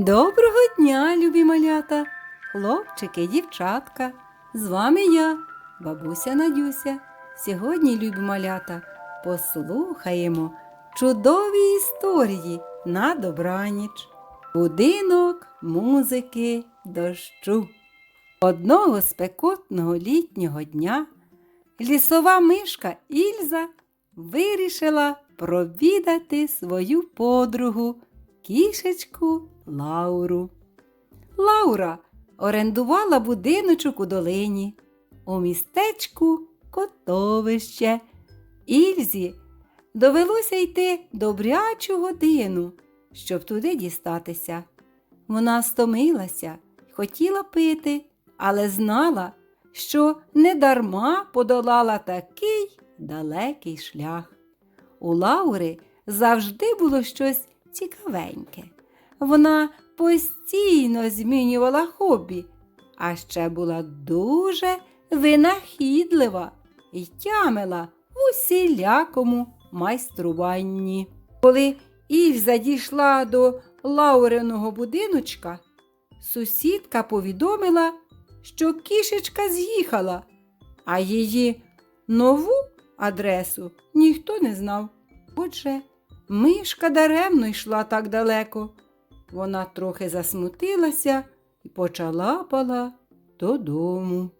Доброго дня, любі малята, хлопчики, дівчатка. З вами я, бабуся Надюся. Сьогодні, любі малята, послухаємо чудові історії на добраніч. Будинок музики дощу. Одного спекотного літнього дня лісова мишка Ільза вирішила провідати свою подругу кішечку Лауру. Лаура орендувала будиночок у долині, у містечку Котовище. Ільзі довелося йти добрячу годину, щоб туди дістатися. Вона стомилася, хотіла пити, але знала, що недарма подолала такий далекий шлях. У Лаури завжди було щось цікавеньке. Вона постійно змінювала хобі, а ще була дуже винахідлива і тямила в усілякому майструванні. Коли Ільза дійшла до Лауриного будиночка, сусідка повідомила, що кішечка з'їхала, а її нову адресу ніхто не знав. Отже, мишка даремно йшла так далеко. Вона трохи засмутилася і почалапала додому.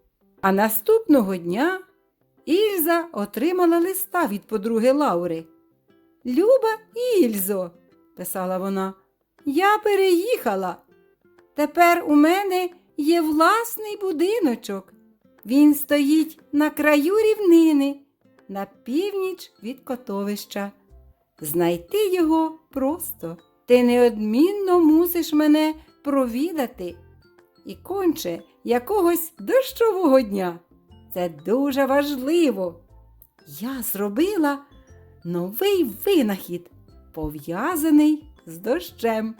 А наступного дня Ільза отримала листа від подруги Лаури. Люба Ільзо, писала вона, я переїхала. Тепер у мене є власний будиночок. Він стоїть на краю рівнини, на північ від котовища. Знайти його просто. Ти неодмінно мусиш мене провідати. І конче якогось дощового дня. Це дуже важливо. Я зробила новий винахід, пов'язаний з дощем.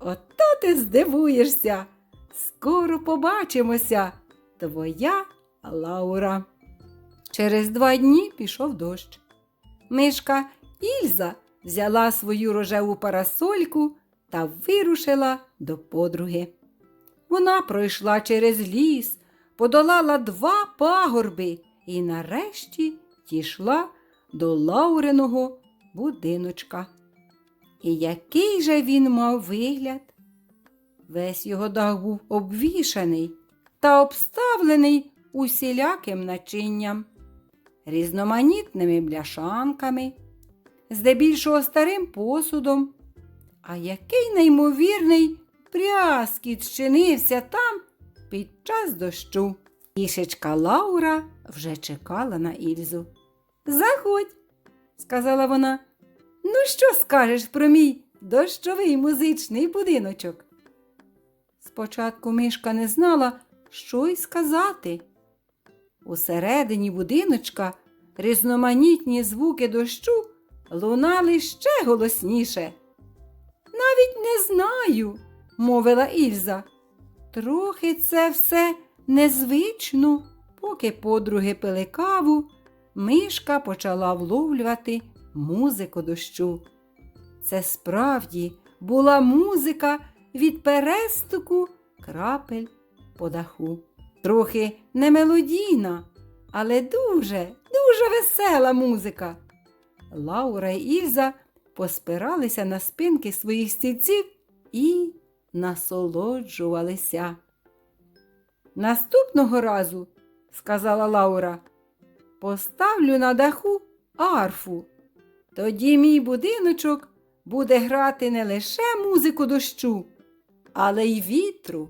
Ото ти здивуєшся. Скоро побачимося, твоя Лаура. Через два дні пішов дощ. Мишка Ільза взяла свою рожеву парасольку та вирушила до подруги. Вона пройшла через ліс, подолала два пагорби і нарешті дійшла до Лауриного будиночка. І який же він мав вигляд? Весь його дах був обвішаний та обставлений усіляким начинням, різноманітними бляшанками, здебільшого старим посудом. А який неймовірний пряскіт щинився там під час дощу. Кішечка Лаура вже чекала на Ільзу. Заходь, сказала вона. Ну, що скажеш про мій дощовий музичний будиночок? Спочатку мишка не знала, що й сказати. Усередині будиночка різноманітні звуки дощу лунали ще голосніше. Навіть не знаю, мовила Ільза. Трохи це все незвично. Поки подруги пили каву, мишка почала вловлювати музику дощу. Це справді була музика від перестуку крапель по даху. Трохи не мелодійна, але дуже, дуже весела музика. Лаура і Ільза поспиралися на спинки своїх стільців і насолоджувалися. Наступного разу, сказала Лаура, поставлю на даху арфу. Тоді мій будиночок буде грати не лише музику дощу, але й вітру.